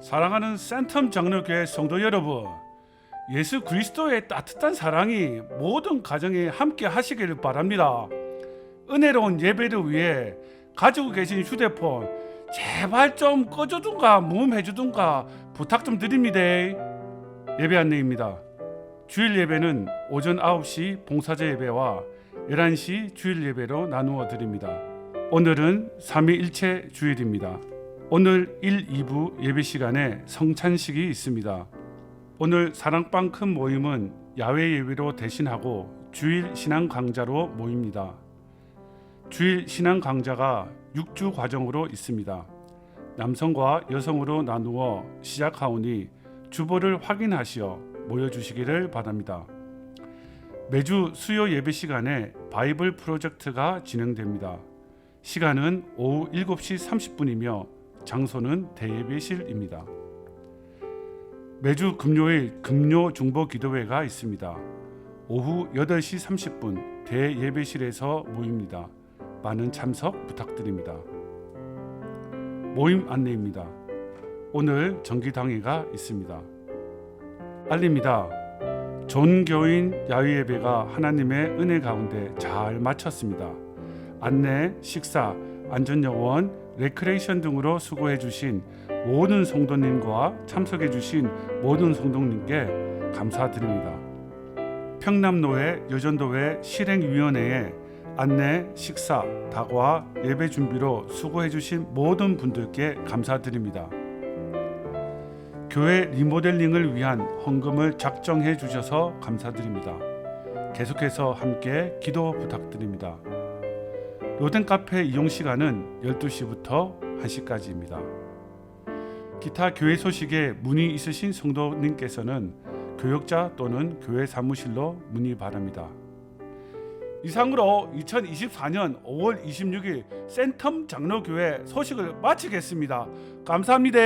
사랑하는 센텀 장로교회 성도 여러분, 예수 그리스도의 따뜻한 사랑이 모든 가정에 함께 하시기를 바랍니다. 은혜로운 예배를 위해 가지고 계신 휴대폰 제발 좀 꺼주든가 모음해주든가 부탁 좀 드립니다. 예배 안내입니다. 주일 예배는 오전 9시 봉사자 예배와 11시 주일 예배로 나누어 드립니다. 오늘은 삼위일체 주일입니다. 오늘 1, 2부 예배 시간에 성찬식이 있습니다. 오늘 사랑방 큰 모임은 야외 예배로 대신하고 주일 신앙 강좌로 모입니다. 주일 신앙 강좌가 6주 과정으로 있습니다. 남성과 여성으로 나누어 시작하오니 주보를 확인하시어 모여주시기를 바랍니다. 매주 수요 예배 시간에 바이블 프로젝트가 진행됩니다. 시간은 오후 7시 30분이며 장소는 대예배실입니다. 매주 금요일 금요 중보 기도회가 있습니다. 오후 8시 30분 대예배실에서 모입니다. 많은 참석 부탁드립니다. 모임 안내입니다. 오늘 정기당회가 있습니다. 알립니다. 존교인 야외 예배가 하나님의 은혜 가운데 잘 마쳤습니다. 안내, 식사, 안전요원, 레크레이션 등으로 수고해 주신 모든 성도님과 참석해 주신 모든 성도님께 감사드립니다. 평남노회 여전도회 실행위원회에 안내, 식사, 다과, 예배 준비로 수고해 주신 모든 분들께 감사드립니다. 교회 리모델링을 위한 헌금을 작정해 주셔서 감사드립니다. 계속해서 함께 기도 부탁드립니다. 로덴 카페 이용 시간은 12시부터 1시까지입니다. 기타 교회 소식에 문의 있으신 성도님께서는 교역자 또는 교회 사무실로 문의 바랍니다. 이상으로 2024년 5월 26일 센텀 장로교회 소식을 마치겠습니다. 감사합니다.